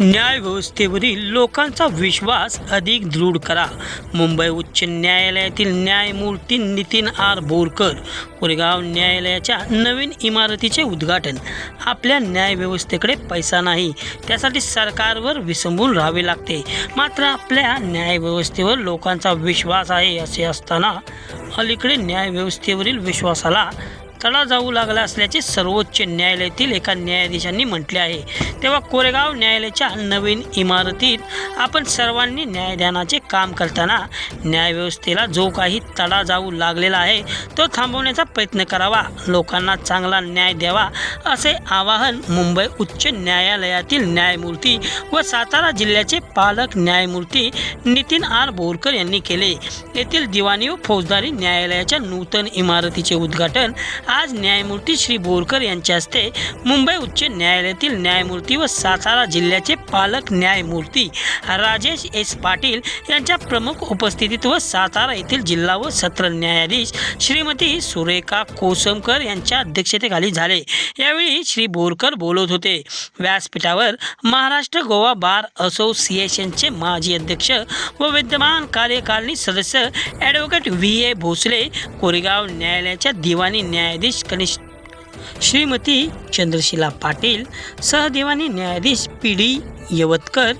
न्यायव्यवस्थेवरील लोकांचा विश्वास अधिक दृढ करा. मुंबई उच्च न्यायालयातील न्यायमूर्ती नितीन आर बोरकर कोरेगाव न्यायालयाच्या नवीन इमारतीचे उद्घाटन. आपल्या न्यायव्यवस्थेकडे पैसा नाही त्यासाठी सरकारवर विसंबून राहावे लागते. मात्र आपल्या न्यायव्यवस्थेवर लोकांचा विश्वास आहे असे असताना अलीकडे न्यायव्यवस्थेवरील विश्वासाला तडा जाऊ लागला असल्याचे सर्वोच्च न्यायालयातील एका न्यायाधीशांनी म्हटले आहे. तेव्हा कोरेगाव न्यायालयाच्या नवीन इमारतीत आपण सर्वांनी न्यायदानाचे काम करताना न्यायव्यवस्थेला जो काही तडा जाऊ लागलेला आहे तो थांबवण्याचा प्रयत्न करावा. लोकांना चांगला न्याय द्यावा असे आवाहन मुंबई उच्च न्यायालयातील न्यायमूर्ती व सातारा जिल्ह्याचे पालक न्यायमूर्ती नितीन आर बोरकर यांनी केले. येथील दिवाणी व फौजदारी न्यायालयाच्या नूतन इमारतीचे उद्घाटन आज न्यायमूर्ती श्री बोरकर यांच्या हस्ते मुंबई उच्च न्यायालयातील न्यायमूर्ती व सातारा जिल्ह्याचे पालक न्यायमूर्ती राजेश एस पाटील यांच्या प्रमुख उपस्थितीत व सातारा येथील जिल्हा व सत्र न्यायाधीश श्रीमती सुरेखा कोसमकर यांच्या अध्यक्षतेखाली झाले. यावेळी श्री बोरकर बोलत होते. व्यासपीठावर महाराष्ट्र गोवा बार असोसिएशनचे माजी अध्यक्ष व विद्यमान कार्यकारिणी सदस्य advocate V A Bhosale Koregaon न्यायालयाच्या दिवाणी न्यायाधीश कनिष्ठ श्रीमती चंद्रशिला पाटील सहदेवानी न्यायाधीश P D Yavatkar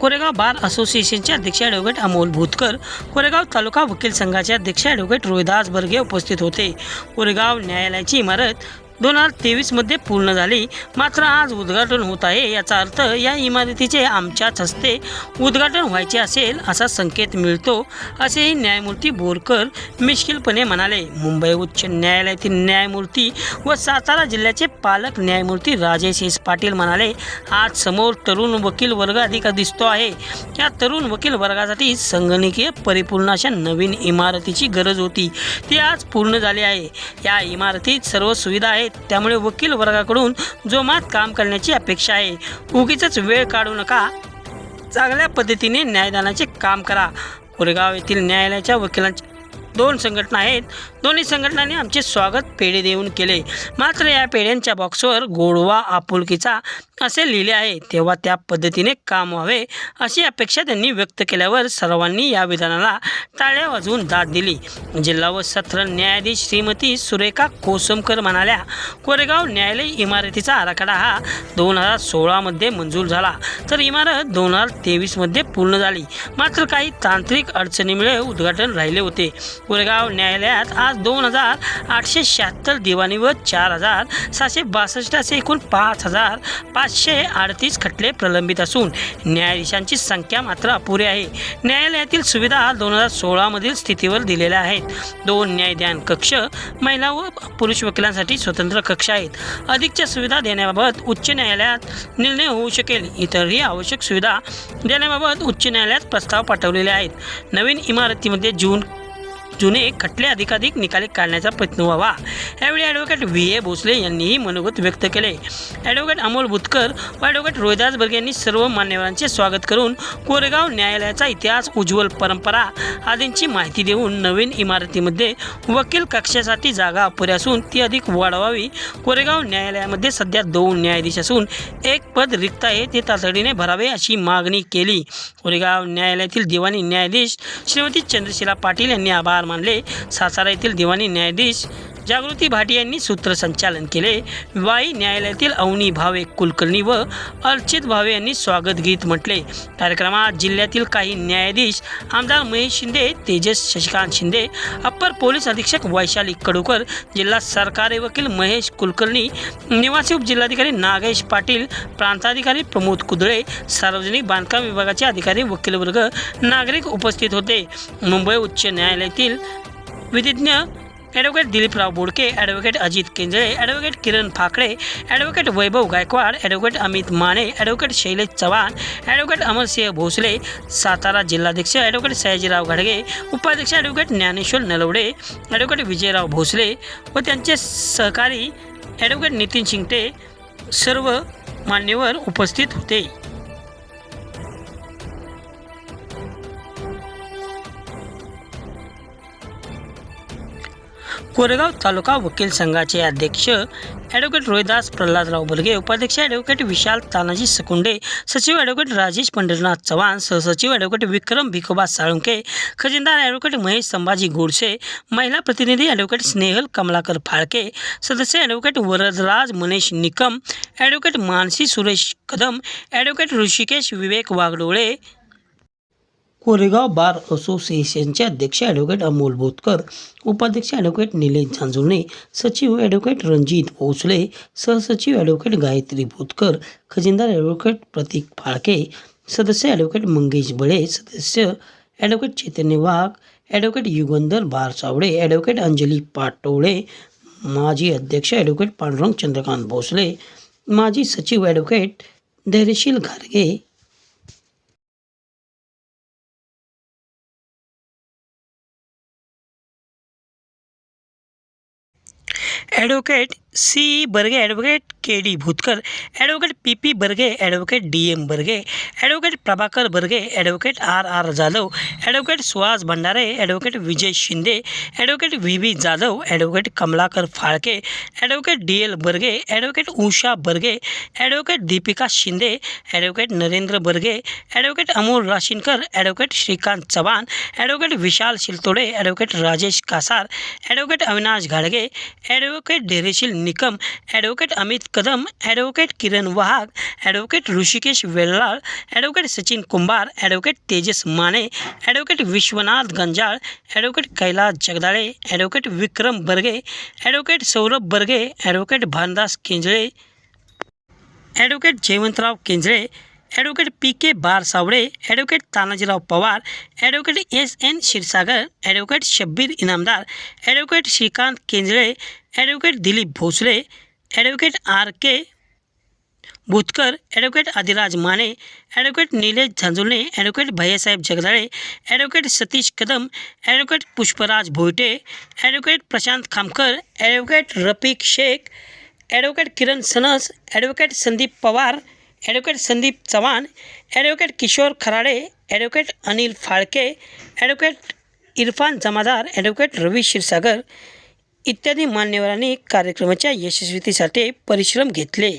Koregaon bar असोसिएशनचे अध्यक्ष ॲडव्होकेट अमोल भूतकर कोरेगाव तालुका वकील संघाचे अध्यक्ष ॲडव्होकेट रोहिदास बर्गे उपस्थित होते. कोरेगाव न्यायालयाची इमारत दोन हजार तेवीसमध्ये पूर्ण झाली. मात्र आज उद्घाटन होत आहे याचा अर्थ या इमारतीचे आमच्याच हस्ते उद्घाटन व्हायचे असेल असा संकेत मिळतो असेही न्यायमूर्ती बोरकर मिश्किलपणे म्हणाले. मुंबई उच्च न्यायालयातील न्यायमूर्ती व सातारा जिल्ह्याचे पालक न्यायमूर्ती राजेश एस पाटील म्हणाले आज समोर तरुण वकील वर्ग अधिक दिसतो आहे. या तरुण वकील वर्गासाठी संगणकीय परिपूर्ण अशा नवीन इमारतीची गरज होती. ती आज पूर्ण झाली आहे. या इमारतीत सर्व सुविधा आहेत. त्यामुळे वकील वर्गाकडून जोमात काम करण्याची अपेक्षा आहे. उगीच वेळ काढू नका. चांगल्या पद्धतीने न्यायदानाचे काम करा. कोरेगाव येथील न्यायालयाच्या वकिलांच्या दोन संघटना आहेत. दोन्ही संघटनांनी आमचे स्वागत पेढे देऊन केले. मात्र या पेढ्यांच्या बॉक्सवर गोडवा आपुलकीचा असे लिहिले आहे. तेव्हा त्या पद्धतीने काम व्हावे अशी अपेक्षा त्यांनी व्यक्त केल्यावर सर्वांनी या विधानाला टाळ्या वाजवून दाद दिली. जिल्हा व सत्र न्यायाधीश श्रीमती सुरेखा कोसमकर म्हणाल्या कोरेगाव न्यायालय इमारतीचा आराखडा हा दोन हजार सोळामध्ये मंजूर झाला. तर इमारत दोन हजार तेवीसमध्ये पूर्ण झाली. मात्र काही तांत्रिक अडचणीमुळे उद्घाटन राहिले होते. कोरेगाव न्यायालयात आज दोन हजार आठशे शहात्तर दिवाणी व चार हजार सहाशे बासष्ट असे एकूण पाच हजार पाचशे अडतीस खटले प्रलंबित असून न्यायाधीशांची संख्या मात्र अपुरी आहे. न्यायालयातील सुविधा दोन हजार सोळामधील स्थितीवर दिलेल्या आहेत. दोन न्यायदान कक्ष महिला व पुरुष वकिलांसाठी स्वतंत्र कक्ष आहेत. अधिकच्या सुविधा देण्याबाबत उच्च न्यायालयात निर्णय होऊ शकेल. इतरही आवश्यक सुविधा देण्याबाबत उच्च न्यायालयात प्रस्ताव पाठवलेले आहेत. नवीन इमारतीमध्ये जून जुने खटले अधिकाधिक निकाली काढण्याचा प्रयत्न व्हावा. यावेळी ॲडव्होकेट व्ही. ए. भोसले यांनीही मनोगत व्यक्त केले. ॲडव्होकेट अमोल बुतकर व ॲडव्होकेट रोहिदास बर्गे यांनी सर्व मान्यवरांचे स्वागत करून कोरेगाव न्यायालयाचा इतिहास उज्ज्वल परंपरा आदींची माहिती देऊन नवीन इमारतीमध्ये वकील कक्षासाठी जागा अपुरी असून ती अधिक वाढवावी कोरेगाव न्यायालयामध्ये सध्या दोन न्यायाधीश असून एक पद रिक्त आहे ते तातडीने भरावे अशी मागणी केली. कोरेगाव न्यायालयातील दिवाणी न्यायाधीश श्रीमती चंद्रशिला पाटील यांनी आभार मानले. सातारा येथील दिवाणी न्यायाधीश जागृती भाटी यांनी सूत्रसंचालन केले. वाई न्यायालयातील अवनी भावे कुलकर्णी व अर्चित भावे यांनी स्वागत गीत म्हटले. कार्यक्रमात जिल्ह्यातील काही न्यायाधीश आमदार महेश शिंदे तेजस शशिकांत शिंदे अप्पर पोलीस अधीक्षक वैशाली कडूकर जिल्हा सरकारी वकील महेश कुलकर्णी निवासी उपजिल्हाधिकारी नागेश पाटील प्रांताधिकारी प्रमोद कुदळे सार्वजनिक बांधकाम विभागाचे अधिकारी वकीलवर्ग नागरिक उपस्थित होते. मुंबई उच्च न्यायालयातील विधिज्ञ advocate Diliprao Bodke advocate Ajit Kenjale advocate Kiran Phakade advocate Vaibhav Gaikwad advocate Amit Mane advocate Shailesh Chavan advocate Amarsinh Bhosale Satara जिल्हाध्यक्ष ॲडव्होकेट सयाजीराव घाडगे उपाध्यक्ष ॲडव्होकेट ज्ञानेश्वर नलवडे ॲडव्होकेट विजयराव भोसले व त्यांचे सहकारी ॲडव्होकेट नितीन शिंगटे सर्व मान्यवर उपस्थित होते कोरेगाव तालुका वकील संघाचे अध्यक्ष ॲडव्होकेट रोहिदास प्रल्हादराव बलगे उपाध्यक्ष ॲडव्होकेट विशाल तानाजी सकुंडे सचिव ॲडव्होकेट राजेश पंढरीनाथ चव्हाण सहसचिव ॲडव्होकेट विक्रम भिकोबा साळुंके खजिनदार ॲडव्होकेट महेश संभाजी गोडसे महिला प्रतिनिधी ॲडव्होकेट स्नेहल कमलाकर फाळके सदस्य advocate Varadraj Manesh Nikam advocate Mansi Suresh Kadam advocate Rushikesh Vivek Wagdole Koregaon bar असोसिएशनचे अध्यक्ष ॲडव्होकेट अमोल बोतकर उपाध्यक्ष ॲडव्होकेट निलेश झांजुर्णे सचिव ॲडव्होकेट रणजित भोसले सहसचिव ॲडव्होकेट गायत्री बोतकर खजिनदार ॲडव्होकेट प्रतीक फाळके सदस्य ॲडव्होकेट मंगेश बळे सदस्य advocate Chaitanya Wagh advocate Yugandhar Barsawade advocate Anjali Patole माजी अध्यक्ष ॲडव्होकेट पांडुरंग चंद्रकांत भोसले माजी सचिव advocate Dhairyasheel घारगे advocate C Barge advocate K D Bhutkar advocate P P Barge advocate D M Barge advocate Prabhakar Barge advocate R R Jadhav advocate Suhas Bhandare advocate Vijay Shinde advocate V V Jadhav advocate Kamalakar Phalke advocate D L Barge advocate Usha Barge advocate Deepika Shinde advocate Narendra Barge advocate Amol Rashinkar advocate Shrikant Chavan advocate Vishal Shiltode advocate Rajesh Kasar advocate Avinash घाडगे advocate Dereshil Nikam advocate Amit Kadam advocate Kiran Wagh advocate Rushikesh Vellal advocate Sachin Kumbhar advocate Tejas Mane advocate Vishwanath Ganjal advocate Kailas Jagdale advocate Vikram Barge advocate Saurabh Barge advocate Bhandas Kenjale advocate Jaywantrao Kenjale advocate P K Barsawale advocate Tanajirao Pawar advocate S N Kshirsagar advocate Shabbir Inamdar advocate Shrikant Kenjale advocate Dilip Bhosale advocate R K Bhutkar advocate Adiraj Mane advocate Nilesh Zanjurne advocate Bhaiyasaheb Jagdale advocate Satish Kadam advocate Pushpraj Bhoite advocate Prashant Khamkar advocate Rafiq Shaikh advocate Kiran Sanas advocate Sandeep Pawar advocate Sandeep Chavan advocate Kishor Kharade advocate Anil Phalke advocate Irfan Jamadar advocate Ravi Kshirsagar इत्यादी मान्यवरांनी कार्यक्रमाच्या यशस्वीतेसाठी परिश्रम घेतले.